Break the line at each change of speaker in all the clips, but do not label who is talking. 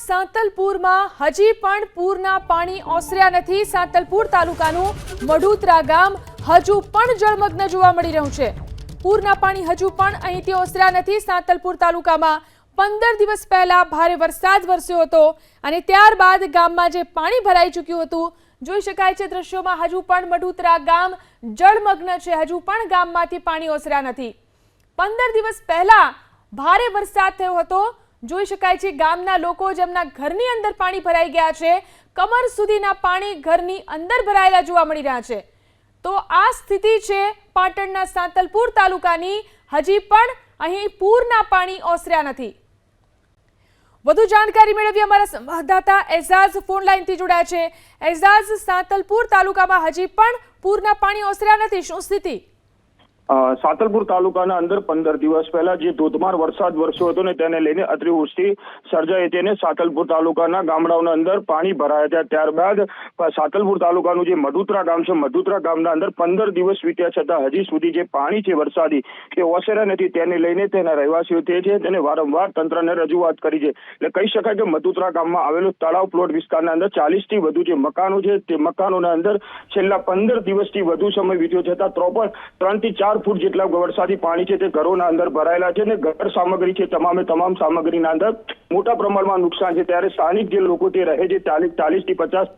સાંતલપુરમાં હજી પણ પૂરના પાણી ઓસર્યા નથી. સાંતલપુર તાલુકાનું મઢુતરા ગામ હજુ પણ જળમગ્ન જોવા મળી રહ્યું છે. પૂરના પાણી હજુ પણ અહીંથી ઓસર્યા નથી. સાંતલપુર તાલુકામાં પંદર દિવસ પહેલા ભારે વરસાદ વરસ્યો હતો અને ત્યારબાદ ગામમાં જે પાણી ભરાઈ ચૂક્યું હતું, જોઈ શકાય છે દ્રશ્યોમાં હજુ પણ મઢુતરા ગામ જળમગ્ન છે. હજુ પણ ગામમાંથી પાણી ઓસર્યા નથી. પંદર દિવસ પહેલા ભારે વરસાદ થયો હતો જોઈ શકાય છે ગામના લોકો જેમના ઘરની અંદર પાણી ભરાઈ ગયા છે. કમર સુધીના પાણી ઘરની અંદર ભરાયેલા જોવા મળી રહ્યા છે. તો આ સ્થિતિ છે પાટણના સાંતલપુર તાલુકાની. હજી પણ અહીં પૂરના પાણી ઓસર્યા નથી. વધુ જાણકારી મેળવી અમારા સંવાદદાતા એઝાઝ ફોન લાઈનથી જોડાયા છે. એઝાઝ, સાંતલપુર તાલુકામાં હજી પણ પૂરના પાણી ઓસર્યા નથી. શું સ્થિતિ?
સાતલપુર તાલુકાના અંદર પંદર દિવસ પહેલા જે ધોધમાર વરસાદ વરસ્યો હતો ને તેને લઈને અતિવૃષ્ટિ સર્જાઈ હતી અને સાતલપુર તાલુકાના ગામડાઓના અંદર પાણી ભરાયા હતા. ત્યારબાદ સાતલપુર તાલુકાનું જે મધુત્રા ગામ છે, મધુત્રા ગામના અંદર પંદર દિવસ વીત્યા છતાં હજી સુધી જે પાણી છે વરસાદી એ ઓસેરા નથી. તેને લઈને તેના રહેવાસીઓ તે છે, તેને વારંવાર તંત્રને રજૂઆત કરી છે. એટલે કહી શકાય કે મધુત્રા ગામમાં આવેલો તળાવ પ્લોટ વિસ્તારના અંદર ચાલીસથી વધુ જે મકાનો છે, તે મકાનોના અંદર છેલ્લા પંદર દિવસથી વધુ સમય વીત્યો છતાં તો ત્રણથી ચાર ફૂટ જેટલા વરસાદી પાણી છે તે ઘરોના અંદર ભરાયેલા છે અને ઘર સામગ્રી છે તમામે તમામ સામગ્રીના અંદર મોટા પ્રમાણમાં નુકસાન છે. ત્યારે સ્થાનિક જે લોકો તે રહે છે ચાલીસ ચાલીસથી પચાસ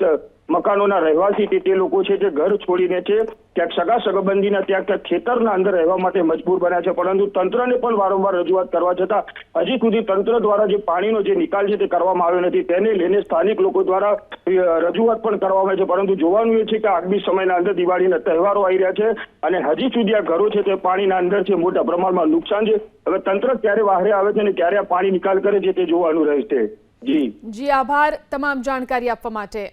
મકાનોના રહેવાસી તે લોકો છે જે ઘર છોડીને છે ક્યાંક સગા સગબંધીના ત્યાં ક્યાંક ખેતરના અંદર રહેવા માટે મજબૂર બન્યા છે. પરંતુ તંત્રને પણ વારંવાર રજૂઆત કરવા છતાં હજી સુધી તંત્ર દ્વારા જે પાણીનો જે નિકાલ છે તે કરવામાં આવ્યો નથી. તેને લઈને સ્થાનિક લોકો દ્વારા રજૂઆત પણ કરવામાં આવે છે. પરંતુ જોવાનું એ છે કે આગમી સમયના અંદર દિવાળીના તહેવારો આવી રહ્યા છે અને હજી સુધી આ ઘરો છે તે પાણીના અંદર છે. મોટા પ્રમાણમાં નુકસાન છે. હવે તંત્ર ક્યારે વાહરે આવે છે અને ક્યારે આ પાણી નિકાલ કરે છે તે જોવાનું રહેશે. જી.
જી, આભાર તમામ જાણકારી આપવા માટે.